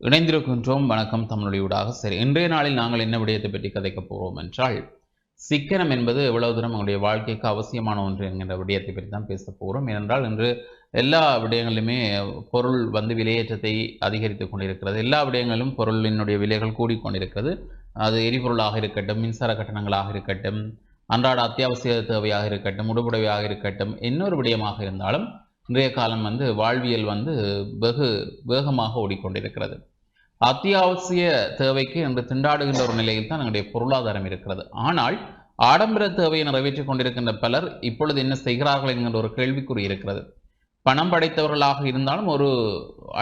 இணைந்திருக்கின்றோம். வணக்கம் தமிழொலியூடாக சரி இன்றைய நாளில் நாங்கள் என்ன விடயத்தை பற்றி கதைக்கப் போகிறோம் என்றால் சிக்கனம் என்பது எவ்வளவு தூரம் உங்களுடைய வாழ்க்கைக்கு அவசியமான ஒன்று என்கின்ற விடயத்தை பற்றி தான் பேச போகிறோம். ஏனென்றால் இன்று எல்லா விடயங்களிலுமே பொருள் வந்து விலையேற்றத்தை அதிகரித்து கொண்டிருக்கிறது. எல்லா விடயங்களிலும் பொருளினுடைய விலைகள் கூடிக்கொண்டிருக்கிறது. அது எரிபொருளாக இருக்கட்டும் மின்சார கட்டணங்களாக இருக்கட்டும் அன்றாட அத்தியாவசிய தேவையாக இருக்கட்டும் உடுபுடவையாக இருக்கட்டும் இன்னொரு விடயமாக இருந்தாலும் இன்றைய காலம் வந்து வாழ்வியல் வந்து வெகு வேகமாக ஓடிக்கொண்டிருக்கிறது. அத்தியாவசிய தேவைக்கு இன்று திண்டாடுகின்ற ஒரு நிலையில் தான் எங்களுடைய பொருளாதாரம் இருக்கிறது. ஆனால் ஆடம்பர தேவையை நிறைவேற்றிக் கொண்டிருக்கின்ற பலர் இப்பொழுது என்ன செய்கிறார்கள் என்கின்ற ஒரு கேள்விக்குறி இருக்கிறது. பணம் படைத்தவர்களாக இருந்தாலும் ஒரு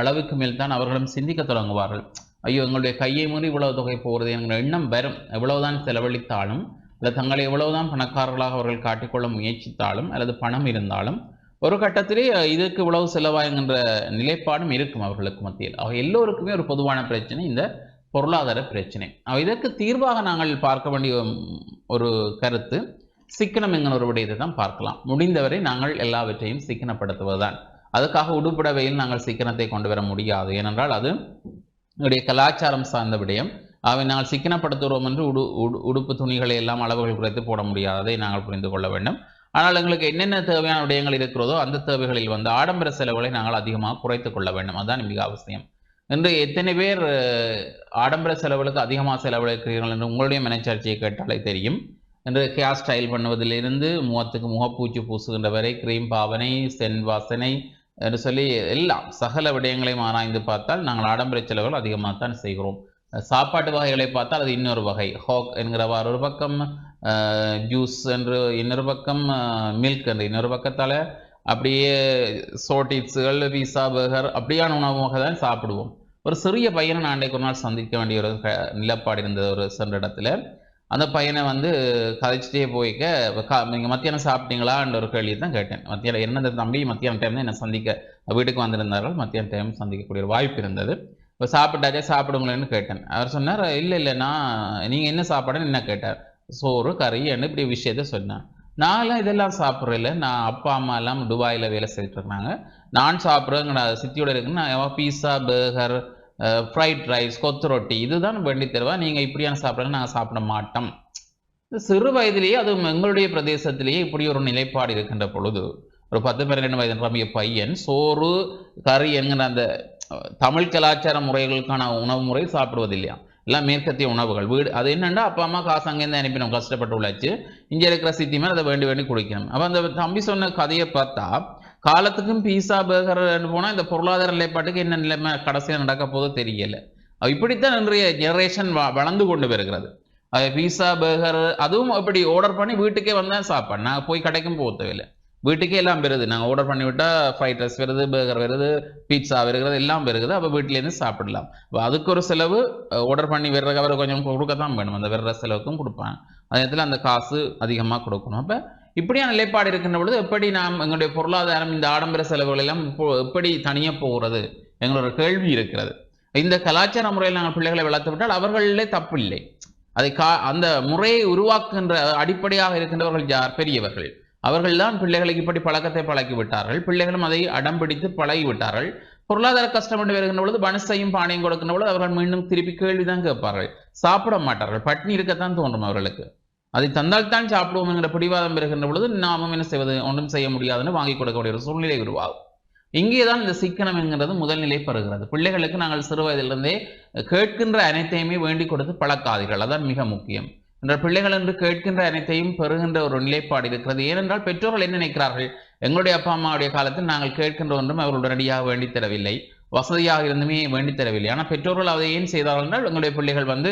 அளவுக்கு மேல் தான் அவர்களும் சிந்திக்க தொடங்குவார்கள். ஐயோ எங்களுடைய கையை மூறி இவ்வளவு தொகை போகிறது என்கிற எண்ணம் வரும். எவ்வளவுதான் செலவழித்தாலும் அல்லது தங்களை எவ்வளவுதான் பணக்காரர்களாக அவர்கள் காட்டிக்கொள்ள முயற்சித்தாலும் அல்லது பணம் இருந்தாலும் ஒரு கட்டத்திலே இதுக்கு இவ்வளவு செலவாகுங்கின்ற நிலைப்பாடும் இருக்கும் அவர்களுக்கு மத்தியில். அவ எல்லோருக்குமே ஒரு பொதுவான பிரச்சனை இந்த பொருளாதார பிரச்சனை. அவ இதற்கு தீர்வாக நாங்கள் பார்க்க வேண்டிய ஒரு கருத்து சிக்கனம் என்கிற ஒரு விடயத்தை தான் பார்க்கலாம். முடிந்தவரை நாங்கள் எல்லாவற்றையும் சிக்கனப்படுத்துவதுதான். அதுக்காக உடுப்படவையில் நாங்கள் சிக்கனத்தை கொண்டு வர முடியாது. ஏனென்றால் அது என்னுடைய கலாச்சாரம் சார்ந்த விடயம். அவை நாங்கள் சிக்கனப்படுத்துகிறோம் என்று உடு உடு உடுப்பு துணிகளை எல்லாம் அளவுகள் குறைத்து போட முடியாததை நாங்கள் புரிந்து கொள்ள வேண்டும். ஆனால் எங்களுக்கு என்னென்ன தேவையான விடயங்கள் இருக்கிறதோ அந்த தேவைகளில் வந்து ஆடம்பர செலவுகளை நாங்கள் அதிகமாக குறைத்து கொள்ள வேண்டும். அதுதான் மிக அவசியம். இன்று எத்தனை பேர் ஆடம்பர செலவுகளுக்கு அதிகமாக செலவழிக்கிறீர்கள் என்று உங்களுடைய மனச்சாட்சியை கேட்டாலே தெரியும். என்று ஹேர் ஸ்டைல் பண்ணுவதிலிருந்து முகத்துக்கு முகப்பூச்சி பூசுகின்ற வரை கிரீம் பாவனை சென் வாசனை என்று சொல்லி எல்லாம் சகல விடயங்களையும் ஆராய்ந்து பார்த்தால் நாங்கள் ஆடம்பர செலவுகள் அதிகமாக தான் செய்கிறோம். சாப்பாட்டு வகைகளை பார்த்தால் அது இன்னொரு வகை. ஹோக் என்கிறவாறு ஒரு பக்கம் ஜூஸ் என்று இன்னொரு பக்கம் மில்க் என்று இன்னொரு பக்கத்தால் அப்படியே சோட்டிட்ஸுகள் பீஸா பர்கர் அப்படியான உணவாக தான் சாப்பிடுவோம். ஒரு சிறிய பையனை நான் அன்றைக்கு ஒரு நாள் சந்திக்க வேண்டிய ஒரு க- நிலப்பாடு இருந்தது ஒரு சென்ற இடத்துல. அந்த பையனை வந்து கதைச்சிட்டே போய்க்க கா நீங்கள் மத்தியானம் சாப்பிட்டீங்களான்ற ஒரு கேள்வி தான் கேட்டேன். மத்தியானம் என்ன இந்த தம்பி மத்தியான டைம் தான் என்னை சந்திக்க வீட்டுக்கு வந்திருந்தார்கள். மத்தியான டைம் சந்திக்கக்கூடிய ஒரு வாய்ப்பு இருந்தது. இப்போ சாப்பிட்டாச்சே? சாப்பிடுங்களேன்னு கேட்டேன். அவர் சொன்னார் இல்லை இல்லை நான் நீங்கள் என்ன சாப்பாடுன்னு என்ன கேட்டார்? சோறு கறி என்ன இப்படி விஷயத்த சொன்னேன். நான்லாம் இதெல்லாம் சாப்பிட்றதில்ல. நான் அப்பா அம்மா எல்லாம் துபாயில் வேலை செய்துட்டு இருக்காங்க நான் சாப்பிட்றேங்க சித்தியோட இருக்குன்னு நான் பீஸா பர்கர் ஃப்ரைட் ரைஸ் கொத்து ரொட்டி இதுதான் வேண்டி தருவேன் நீங்கள் இப்படியான சாப்பிட்றேன்னு நாங்கள் சாப்பிட மாட்டோம். சிறு வயதிலேயே அது எங்களுடைய பிரதேசத்திலேயே இப்படி ஒரு நிலைப்பாடு இருக்கின்ற பொழுது ஒரு பத்து பன்னிரெண்டு வயது நிரம்பிய பையன் சோறு கறி என்கிற அந்த தமிழ் கலாச்சார முறைகளுக்கான உணவு முறை சாப்பிடுவதில்லையா எல்லாம் மேற்கத்திய உணவுகள். வீடு அது என்னென்னா அப்பா அம்மா காசு அங்கேருந்து அனுப்பினோம் கஷ்டப்பட்டு உழைச்சு. இங்கே இருக்கிற சித்தி மேலே அதை வேண்டி வேண்டி குடிக்கணும். அப்போ அந்த தம்பி சொன்ன கதையை பார்த்தா காலத்துக்கும் பீஸா பர்கர் போனால் இந்த பொருளாதார நிலைப்பாட்டுக்கு என்ன நிலைமை கடைசியாக நடக்க போதோ தெரியல. இப்படித்தான் இன்றைய ஜெனரேஷன் வளர்ந்து கொண்டு வருகிறது. பீஸா பர்கர் அதுவும் அப்படி ஆர்டர் பண்ணி வீட்டுக்கே வந்தால் சாப்பாடு. நான் போய் கடைக்கும் போக தேவையில்லை வீட்டுக்கே எல்லாம் வருது நாங்கள் ஆர்டர் பண்ணி விட்டால் ஃப்ரைட் ரைஸ் வருது பர்கர் வருது பீட்சா வருகிறது எல்லாம் வருது அப்போ வீட்டிலேருந்து சாப்பிடலாம். அப்போ அதுக்கு ஒரு செலவு ஆர்டர் பண்ணி வர்ற அவர் கொஞ்சம் கொடுக்கத்தான் வேணும். அந்த வர்ற செலவுக்கும் கொடுப்பாங்க. அதே நேரத்தில் அந்த காசு அதிகமாக கொடுக்கணும். அப்போ இப்படியான நிலைப்பாடு இருக்கின்ற பொழுது எப்படி நாம் எங்களுடைய பொருளாதாரம் இந்த ஆடம்பர செலவுகள் எல்லாம் எப்படி தனியாக போகிறது எங்களோட கேள்வி இருக்கிறது. இந்த கலாச்சார முறையில் நாங்கள் பிள்ளைகளை வளர்த்து விட்டால் அவர்களே தப்பு இல்லை. அதை கா அந்த முறையை உருவாக்குகின்ற அடிப்படையாக இருக்கின்றவர்கள் யார்? பெரியவர்கள். அவர்கள்தான் பிள்ளைகளுக்கு இப்படி பழக்கத்தை பழக்கி விட்டார்கள் பிள்ளைகளும் அதை அடம் பிடித்து பொருளாதார கஷ்டம் என்று வருகின்ற பொழுது பனசையும் பானையும் கொடுக்கின்ற பொழுது அவர்கள் மீண்டும் திருப்பி கேள்விதான் கேட்பார்கள். சாப்பிட மாட்டார்கள். பட்னி இருக்கத்தான் தோன்றும் அவர்களுக்கு. அதை தந்தால்தான் சாப்பிடுவோம் என்கிற பிடிவாதம் வருகின்ற பொழுது நாமும் என்ன செய்வது? ஒன்றும் செய்ய முடியாதுன்னு வாங்கி கொடுக்கக்கூடிய ஒரு சூழ்நிலை உருவாகும். இங்கேதான் இந்த சிக்கனம் என்கிறது முதல்நிலை பெறுகிறது. பிள்ளைகளுக்கு நாங்கள் சிறு வயதிலிருந்தே கேட்கின்ற அனைத்தையுமே வேண்டிக் கொடுத்து பழக்காதீர்கள். அதான் மிக முக்கியம். என்ற பிள்ளைகள் என்று கேட்கின்ற அனைத்தையும் பெறுகின்ற ஒரு நிலைப்பாடு இருக்கிறது. ஏனென்றால் பெற்றோர்கள் என்ன நினைக்கிறார்கள்? எங்களுடைய அப்பா அம்மாவுடைய காலத்தில் நாங்கள் கேட்கின்ற ஒன்றும் அவர்கள் உடனடியாக வேண்டித்தரவில்லை வசதியாக இருந்துமே வேண்டித் தரவில்லை. ஆனால் பெற்றோர்கள் அதை ஏன் செய்தார்கள் என்றால் எங்களுடைய பிள்ளைகள் வந்து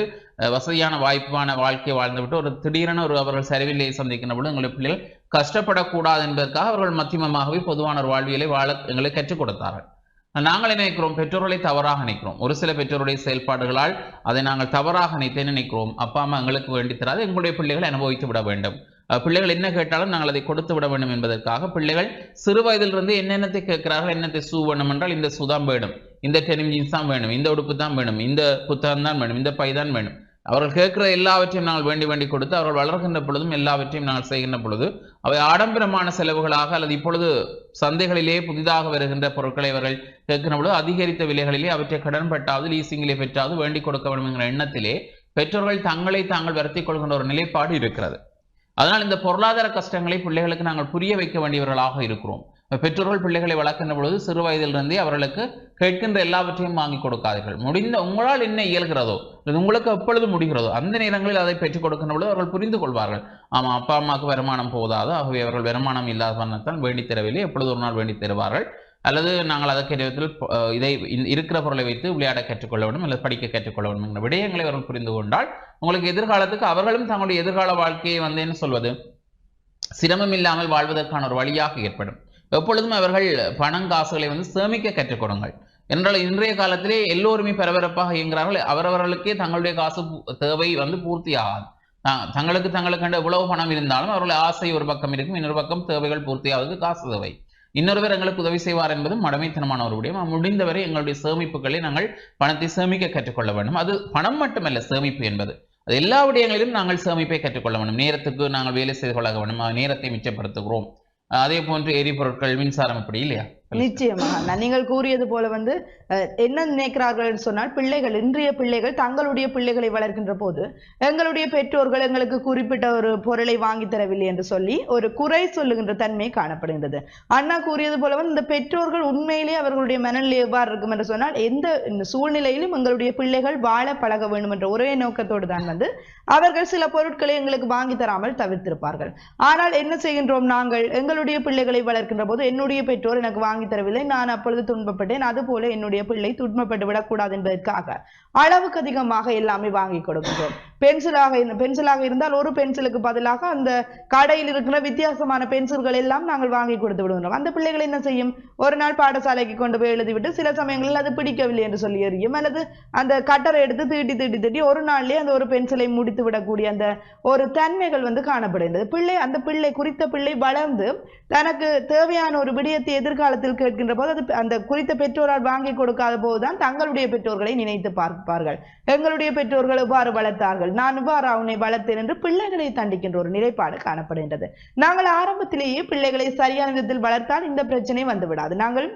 வசதியான வாய்ப்பான வாழ்க்கையை வாழ்ந்துவிட்டு ஒரு திடீரென ஒரு அவர்கள் சரிவில்லையை சந்திக்கின்ற பொழுது எங்களுடைய பிள்ளைகள் கஷ்டப்படக்கூடாது என்பதற்காக அவர்கள் மத்தியமமாகவே பொதுவான ஒரு வாழ்வியலை வாழ எங்களுக்கு கற்றுக் கொடுத்தார்கள். நாங்கள் நினைக்கிறோம்? பெற்றோர்களை தவறாக நினைக்கிறோம். ஒரு சில பெற்றோருடைய செயல்பாடுகளால் அதை நாங்கள் தவறாக நினைத்தே நினைக்கிறோம். அப்பா அம்மா எங்களுக்கு வேண்டி தராது. எங்களுடைய பிள்ளைகளை அனுபவித்து விட வேண்டும். பிள்ளைகள் என்ன கேட்டாலும் நாங்கள் அதை கொடுத்து விட வேண்டும் என்பதற்காக பிள்ளைகள் சிறு வயதிலிருந்து என்னென்னத்தை கேட்கிறார்கள்? என்னத்தை சூ வேணும் என்றால் இந்த சுதான் வேணும். இந்த டெனிம் ஜீன்ஸ் தான் வேணும். இந்த உடுப்பு தான் வேணும். இந்த புத்தகம் தான் வேணும். இந்த பை தான் வேணும். அவர்கள் கேட்கிற எல்லாவற்றையும் நாங்கள் வேண்டி வேண்டி கொடுத்து அவர்கள் வளர்கின்ற பொழுதும் எல்லாவற்றையும் நாங்கள் செய்கின்ற பொழுது அவை ஆடம்பரமான செலவுகளாக அல்லது இப்பொழுது சந்தைகளிலே புதிதாக வருகின்ற பொருட்களை அவர்கள் கேட்கின்ற பொழுது அதிகரித்த விலைகளிலே அவற்றை கடன் பட்டாவது லீசிங்கிலே பெற்றாவது வேண்டி கொடுக்க வேண்டும் என்கிற எண்ணத்திலே பெற்றோர்கள் தங்களை தாங்கள் வருத்திக் கொள்கின்ற ஒரு நிலைப்பாடு இருக்கிறது. அதனால் இந்த பொருளாதார கஷ்டங்களை பிள்ளைகளுக்கு நாங்கள் புரிய வைக்க வேண்டியவர்களாக இருக்கிறோம். பெற்றோர்கள் பிள்ளைகளை வளர்க்கின்ற பொழுது சிறு வயதிலிருந்தே அவர்களுக்கு கேட்கின்ற எல்லாவற்றையும் வாங்கி கொடுக்காதீர்கள். முடிந்த உங்களால் என்ன இயல்கிறதோ இல்லை உங்களுக்கு எப்பொழுது முடிகிறதோ அந்த நேரங்களில் அதை பெற்றுக் கொடுக்கின்ற பொழுது அவர்கள் புரிந்து கொள்வார்கள். ஆமாம் அப்பா அம்மாவுக்கு வருமானம் போதாது? ஆகவே அவர்கள் வருமானம் இல்லாத காரணத்தால் வேண்டி தரவில்லை. எப்பொழுது ஒரு நாள் வேண்டி தருவார்கள். அல்லது நாங்கள் அதற்கு விதத்தில் இதை இருக்கிற பொருளை வைத்து விளையாட கற்றுக்கொள்ள வேண்டும் அல்லது படிக்க கற்றுக்கொள்ள வேண்டும் என்ற விடயங்களை அவர்கள் புரிந்து கொண்டால் உங்களுக்கு எதிர்காலத்துக்கு அவர்களும் தங்களுடைய எதிர்கால வாழ்க்கையை வந்து என்ன சொல்வது? சிரமம் இல்லாமல் வாழ்வதற்கான ஒரு வழியாக ஏற்படும். எப்பொழுதும் அவர்கள் பணம் காசுகளை வந்து சேமிக்க கற்றுக் கொடுங்கள். என்றால் இன்றைய காலத்திலே எல்லோருமே பரபரப்பாக இயங்குகிறார்கள். அவரவர்களுக்கே தங்களுடைய காசு தேவை வந்து பூர்த்தி ஆகாது தங்களுக்கு தங்களுக்கு எவ்வளவு பணம் இருந்தாலும் அவர்கள் ஆசை ஒரு பக்கம் இருக்கும். இன்னொரு பக்கம் தேவைகள் பூர்த்தியாவது காசு தேவை. இன்னொருவர் எங்களுக்கு உதவி செய்வார் என்பதும் மடமைத்தனமான ஒரு விடயம் முடிந்தவரை எங்களுடைய சேமிப்புகளை நாங்கள் பணத்தை சேமிக்க கற்றுக்கொள்ள வேண்டும். அது பணம் மட்டுமல்ல சேமிப்பு என்பது. அது எல்லா விடயங்களிலும் நாங்கள் சேமிப்பை கற்றுக்கொள்ள வேண்டும். நேரத்துக்கு நாங்கள் வேலை செய்து கொள்ள வேண்டும். நேரத்தை மிச்சப்படுத்துகிறோம். அதே போன்று எரிபொருட்கள் மின்சாரம் இப்படி இல்லையா? நிச்சயமாக. நீங்கள் கூறியது போல வந்து என்ன நினைக்கிறார்கள் சொன்னால் பிள்ளைகள் இன்றைய பிள்ளைகள் தங்களுடைய பிள்ளைகளை வளர்க்கின்ற போது எங்களுடைய பெற்றோர்கள் எங்களுக்கு குறிப்பிட்ட ஒரு பொருளை வாங்கி தரவில்லை என்று சொல்லி ஒரு குறை சொல்லுகின்ற தன்மை காணப்படுகின்றது. அண்ணா கூறியது போல வந்து இந்த பெற்றோர்கள் உண்மையிலே அவர்களுடைய மனநிலை எவ்வாறு இருக்கும் என்று சொன்னால் எந்த சூழ்நிலையிலும் எங்களுடைய பிள்ளைகள் வாழ பழக வேண்டும் என்ற ஒரே நோக்கத்தோடு தான் வந்து அவர்கள் சில பொருட்களை எங்களுக்கு வாங்கி தராமல் தவிர்த்திருப்பார்கள். ஆனால் என்ன செய்கின்றோம் நாங்கள்? எங்களுடைய பிள்ளைகளை வளர்க்கின்ற போது என்னுடைய பெற்றோர் எனக்கு வாங்கி தரவில்லை. நான் அப்பொழுது துன்பப்பட்டேன். அதுபோல என்னுடைய பிள்ளை துன்பப்பட்டு விடக்கூடாது என்பதற்காக அளவுக்கு அதிகமாக எல்லாமே வாங்கி கொடுக்கிறோம் பென்சிலாக இருந்த பென்சிலாக இருந்தால் ஒரு பென்சிலுக்கு பதிலாக அந்த கடையில் இருக்கிற வித்தியாசமான பென்சில்கள் எல்லாம் நாங்கள் வாங்கி கொடுத்து விடுகிறோம் அந்த பிள்ளைகள் என்ன செய்யும்? ஒரு நாள் பாடசாலைக்கு கொண்டு போய் எழுதிவிட்டு சில சமயங்களில் அது பிடிக்கவில்லை என்று சொல்லி எறியும். அல்லது அந்த கட்டரை எடுத்து தீட்டி தீட்டி தீட்டி ஒரு நாள்லயே அந்த ஒரு பென்சிலை முடித்து விடக்கூடிய அந்த ஒரு தன்மைகள் வந்து காணப்படுகின்றது. பிள்ளை அந்த பிள்ளை குறித்த பிள்ளை வளர்ந்து தனக்கு தேவையான ஒரு விடயத்தை எதிர்காலத்தில் கேட்கின்ற போது அது அந்த குறித்த பெற்றோரால் வாங்கி கொடுக்காத போதுதான் தங்களுடைய பெற்றோர்களை நினைத்து பார்ப்பார்கள். எங்களுடைய பெற்றோர்கள் எவ்வாறு வளர்த்தார்கள்? நான் இவ்வாறு அவனை வளர்த்தேன் என்று பிள்ளைகளை தண்டிக்கின்ற ஒரு நிலைப்பாடு காணப்படுகின்றது. நாங்கள் ஆரம்பத்திலேயே பிள்ளைகளை சரியான விதத்தில் வளர்த்தால் இந்த பிரச்சனை வந்து விடாது நாங்கள்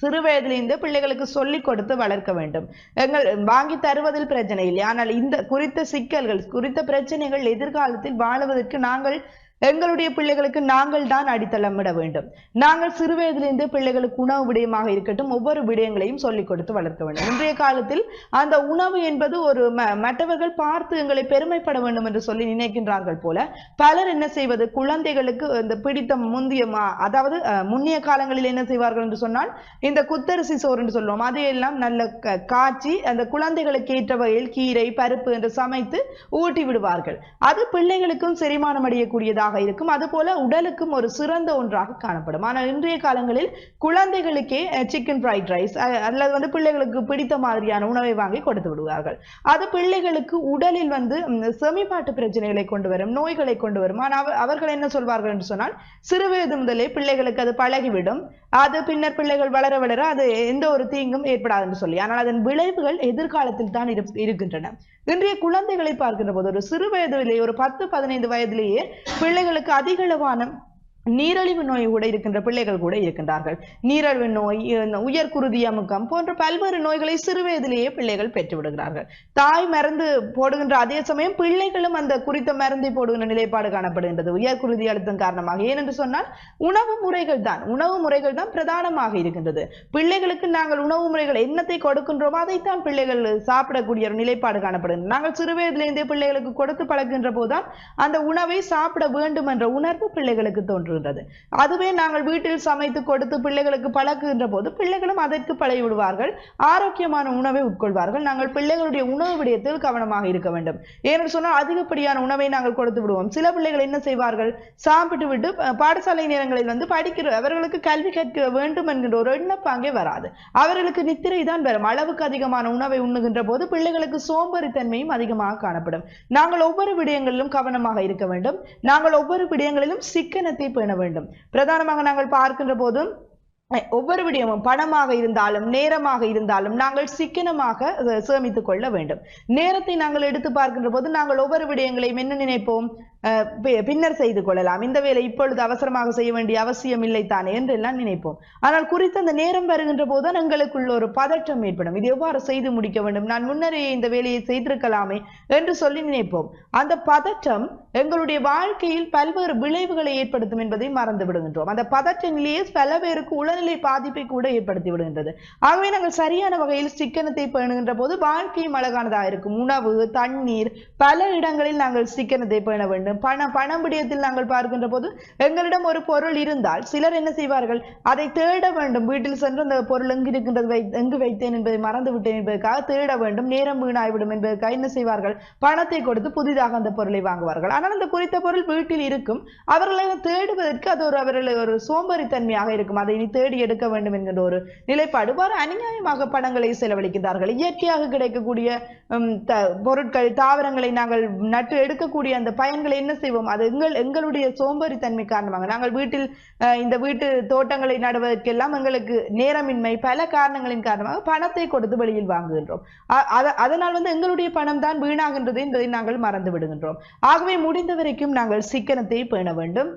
சிறு வயதிலிருந்து பிள்ளைகளுக்கு சொல்லிக் கொடுத்து வளர்க்க வேண்டும். எங்கள் வாங்கி தருவதில் பிரச்சனை இல்லை. ஆனால் இந்த குறித்த சிக்கல்கள் குறித்த பிரச்சனைகள் எதிர்காலத்தில் வாழுவதற்கு நாங்கள் எங்களுடைய பிள்ளைகளுக்கு நாங்கள் தான் அடித்தளமிட வேண்டும். நாங்கள் சிறு வயதிலிருந்து பிள்ளைகளுக்கு உணவு விடயமாக இருக்கட்டும் ஒவ்வொரு விடயங்களையும் சொல்லிக் கொடுத்து வளர்க்க வேண்டும். இன்றைய காலத்தில் அந்த உணவு என்பது ஒரு மற்றவர்கள் பார்த்து எங்களை பெருமைப்பட வேண்டும் என்று சொல்லி நினைக்கின்றார்கள் போல பலர் என்ன செய்வது? குழந்தைகளுக்கு இந்த பிடித்த முந்திய அதாவது அஹ், முன்னைய காலங்களில் என்ன செய்வார்கள் என்று சொன்னால் இந்த குத்தரிசி சோறு என்று சொல்லுவோம். அதையெல்லாம் நல்ல காய்ச்சி அந்த குழந்தைகளுக்கு ஏற்ற வகையில் கீரை பருப்பு என்று சமைத்து ஊட்டி விடுவார்கள். அது பிள்ளைகளுக்கும் செரிமானம் அடையக்கூடியதாக ஒன்றாக இருக்கும். அதுபோல உடலுக்கும் ஒரு சிறந்த ஒன்றாக காணப்படும். ஆனால் இன்றைய காலங்களில் குழந்தைகளுக்கே சிக்கன் ஃப்ரைட் ரைஸ் அல்லது வந்து பிள்ளைகளுக்கு பிடித்த மாதிரியான உணவை வாங்கி கொடுத்து விடுவார்கள். அது பிள்ளைகளுக்கு உடலில் வந்து செமிப்பாட்டு பிரச்சனைகளை கொண்டு வரும் நோய்களை கொண்டு வரும். ஆனால் அவர்கள் என்ன சொல்வார்கள் என்று சொன்னால் சிறுவயது முதலே பிள்ளைகளுக்கு அது பழகிவிடும். அது பின்னர் பிள்ளைகள் வளர வளர அது எந்த ஒரு தீங்கும் ஏற்படாது என்று சொல்லி. ஆனால் அதன் விளைவுகள் எதிர்காலத்தில் தான் இருக்கின்றன. இன்றைய குழந்தைகளை பார்க்கின்ற போது ஒரு சிறு வயதிலேயே ஒரு பத்து பதினைந்து வயதிலேயே பிள்ளைகளுக்கு அதிகளவான நீரிழிவு நோய் கூட இருக்கின்ற பிள்ளைகள் கூட இருக்கின்றார்கள். நீரிழிவு நோய் உயர் குருதி அமுக்கம் போன்ற பல்வேறு நோய்களை சிறுவயதிலேயே பிள்ளைகள் பெற்று விடுகிறார்கள். தாய் மருந்து போடுகின்ற அதே சமயம் பிள்ளைகளும் அந்த குறித்த மருந்தை போடுகின்ற நிலைப்பாடு காணப்படுகின்றது. உயர் குருதி அழுத்தம் காரணமாக. ஏனென்று சொன்னால் உணவு முறைகள் தான். உணவு முறைகள் தான் பிரதானமாக இருக்கின்றது. பிள்ளைகளுக்கு நாங்கள் உணவு முறைகள் என்னத்தை கொடுக்கின்றோமோ அதைத்தான் பிள்ளைகள் சாப்பிடக்கூடிய ஒரு நிலைப்பாடு காணப்படுகின்றது. நாங்கள் சிறுவயதிலிருந்தே பிள்ளைகளுக்கு கொடுத்து பழகின்ற போதுதான் அந்த உணவை சாப்பிட வேண்டும் என்ற உணர்வு பிள்ளைகளுக்கு தோன்றும் தோன்றுகின்றது அதுவே நாங்கள் வீட்டில் சமைத்து கொடுத்து பிள்ளைகளுக்கு பழக்குகின்ற போது பிள்ளைகளும் அதற்கு பழகிவிடுவார்கள். ஆரோக்கியமான உணவை உட்கொள்வார்கள். நாங்கள் பிள்ளைகளுடைய உணவு விடயத்தில் கவனமாக இருக்க வேண்டும். ஏனென்று சொன்னால் அதிகப்படியான உணவை நாங்கள் கொடுத்து விடுவோம். சில பிள்ளைகள் என்ன செய்வார்கள்? சாப்பிட்டு விட்டு பாடசாலை நேரங்களில் வந்து படிக்கிற அவர்களுக்கு கல்வி கற்க வேண்டும் என்கின்ற ஒரு எண்ணப்பாங்கே வராது. அவர்களுக்கு நித்திரை தான் வரும். அளவுக்கு அதிகமான உணவை உண்ணுகின்ற போது பிள்ளைகளுக்கு சோம்பறித்தன்மையும் அதிகமாக காணப்படும். நாங்கள் ஒவ்வொரு விடயங்களிலும் கவனமாக இருக்க வேண்டும். நாங்கள் ஒவ்வொரு விடயங்களிலும் சிக்கனத்தை பேண வேண்டும். பிரதானமாக நாங்கள் பார்க்கின்ற போதும் ஒவ்வொரு விடயமும் பணமாக இருந்தாலும் நேரமாக இருந்தாலும் நாங்கள் சிக்கனமாக சேமித்துக் கொள்ள வேண்டும். நேரத்தை நாங்கள் எடுத்து பார்க்கின்ற போது நாங்கள் ஒவ்வொரு விடயங்களையும் என்ன நினைப்போம்? பின்னர் செய்து கொள்ளலாம். இந்த வேலை இப்பொழுது அவசரமாக செய்ய வேண்டிய அவசியம் இல்லை தானே என்று எல்லாம் நினைப்போம். ஆனால் குறித்த அந்த நேரம் வருகின்ற போதுதான் எங்களுக்குள்ள ஒரு பதற்றம் ஏற்படும். இது எவ்வாறு செய்து முடிக்க வேண்டும்? நான் முன்னரே இந்த வேலையை செய்திருக்கலாமே என்று சொல்லி நினைப்போம். அந்த பதற்றம் எங்களுடைய வாழ்க்கையில் பல்வேறு விளைவுகளை ஏற்படுத்தும் என்பதை மறந்து விடுகின்றோம். அந்த பதற்ற நிலையே பல பேருக்கு உடல்நிலை பாதிப்பை கூட ஏற்படுத்தி விடுகின்றது. ஆகவே நாங்கள் சரியான வகையில் சிக்கனத்தை பேணுகின்ற போது வாழ்க்கையும் அழகானதாக இருக்கும். உணவு தண்ணீர் பல இடங்களில் நாங்கள் சிக்கனத்தை பேண வேண்டும். பண பணம் விடயத்தில் நாங்கள் பார்க்கின்ற போது எங்களிடம் ஒரு பொருள் இருந்தால் சிலர் என்ன செய்வார்கள்? அதை தேட வேண்டும். வீட்டில் சென்று அந்த பொருள் எங்கு இருக்கின்றது வை எங்கு வைத்தேன் என்பதை மறந்து விட்டேன் என்பதற்காக தேட வேண்டும். நேரம் வீணாய்விடும் என்பதற்காக என்ன செய்வார்கள்? பணத்தை கொடுத்து புதிதாக அந்த பொருளை வாங்குவார்கள். ஆனால் அந்த குறித்த பொருள் வீட்டில் இருக்கும். அவர்களை தேடுவதற்கு அது ஒரு அவர்களை ஒரு சோம்பேறித்தன்மையாக இருக்கும். அதை இனி தேடி எடுக்க வேண்டும் என்கின்ற ஒரு நிலைப்பாடு. வர அநியாயமாக பணங்களை செலவழிக்கிறார்கள் இயற்கையாக கிடைக்கக்கூடிய பொருட்கள் தாவரங்களை நாங்கள் நட்டு எடுக்கக்கூடிய அந்த பயன்களை என்ன செய்வோம்? அது எங்கள் எங்களுடைய சோம்பேறித்தன்மை காரணமாக. நாங்கள் வீட்டில் இந்த வீட்டு தோட்டங்களை நடுவதற்கெல்லாம் எங்களுக்கு நேரமின்மை பல காரணங்களின் காரணமாக பணத்தை கொடுத்து வெளியில் வாங்குகின்றோம். அதனால் வந்து எங்களுடைய பணம் தான் வீணாகின்றது என்பதை நாங்கள் மறந்து விடுகின்றோம். ஆகவே முடிந்த வரைக்கும் நாங்கள் சிக்கனத்தை பேண வேண்டும்.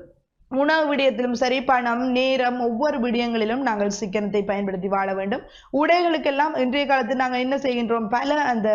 உணவு விடயத்திலும் சரி பணம் நேரம் ஒவ்வொரு விடயங்களிலும் நாங்கள் சிக்கனத்தை பயன்படுத்தி வாழ வேண்டும். உடைகளுக்கெல்லாம் இன்றைய காலத்தில் நாங்கள் என்ன செய்கின்றோம்? பல அந்த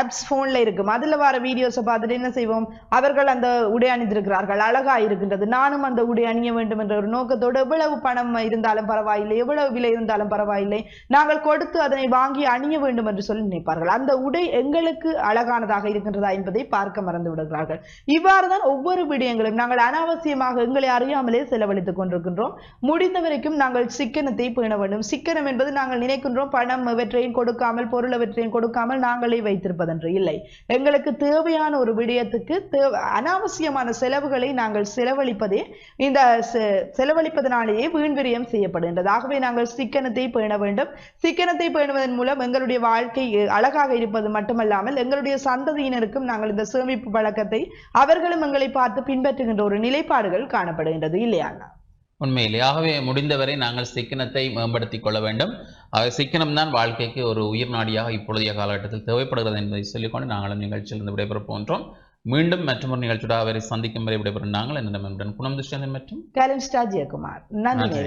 ஆப்ஸ் ஃபோனில் இருக்கும். அதுல வர வீடியோஸை பார்த்துட்டு என்ன செய்வோம்? அவர்கள் அந்த உடை அணிந்திருக்கிறார்கள். அழகா இருக்கின்றது. நானும் அந்த உடை அணிய வேண்டும் என்ற ஒரு நோக்கத்தோடு எவ்வளவு பணம் இருந்தாலும் பரவாயில்லை எவ்வளவு விலை இருந்தாலும் பரவாயில்லை. நாங்கள் கொடுத்து அதனை வாங்கி அணிய வேண்டும் என்று சொல்லி நினைப்பார்கள். அந்த உடை எங்களுக்கு அழகானதாக இருக்கின்றதா என்பதை பார்க்க மறந்து விடுகிறார்கள். இவ்வாறு தான் ஒவ்வொரு விடயங்களும் நாங்கள் அனாவசியமாக எங்களை அறியாமலே செலவழித்துக் கொண்டிருக்கின்றோம். முடிந்த வரைக்கும் நாங்கள் சிக்கனத்தை பேண வேண்டும். சிக்கனம் என்பது நாங்கள் நினைக்கின்றோம். பணம் இவற்றையும் கொடுக்காமல் பொருள் எவற்றையும் கொடுக்காமல் நாங்களே வைத்திருப்பதென்று இல்லை. எங்களுக்கு தேவையான ஒரு விடயத்துக்கு அனாவசியமான செலவுகளை நாங்கள் செலவழிப்பதே இந்த செலவழிப்பதனாலேயே வீண்விரியம் செய்யப்படுகின்றது. ஆகவே நாங்கள் சிக்கனத்தை பேண வேண்டும். சிக்கனத்தை பேணுவதன் மூலம் எங்களுடைய வாழ்க்கை அழகாக இருப்பது மட்டுமல்லாமல் எங்களுடைய சந்ததியினருக்கும் நாங்கள் இந்த சேமிப்பு பழக்கத்தை அவர்களும் எங்களை பார்த்து பின்பற்றுகின்ற ஒரு நிலைப்பாடுகள் காணப்படுகின்றது. இல்லையா உண்மையிலே. ஆகவே முடிந்தவரை நாங்கள் சிக்கனத்தை மேம்படுத்திக் கொள்ள வேண்டும். ஆக சிக்கனம் தான் வாழ்க்கைக்கு ஒரு உயிர் நாடியாக இப்பொழுதைய காலகட்டத்தில் தேவைப்படுகிறது என்பதை சொல்லிக்கொண்டு நாங்களும் நிகழ்ச்சியிலிருந்து விடைபெறப் போன்றோம் மீண்டும் மற்றொரு நிகழ்ச்சியோட அவரை சந்திக்கும் வரை விடைபெறும் நாங்கள் என்னிடம் குணம் துஷ்யந்தன் மற்றும் நன்றி.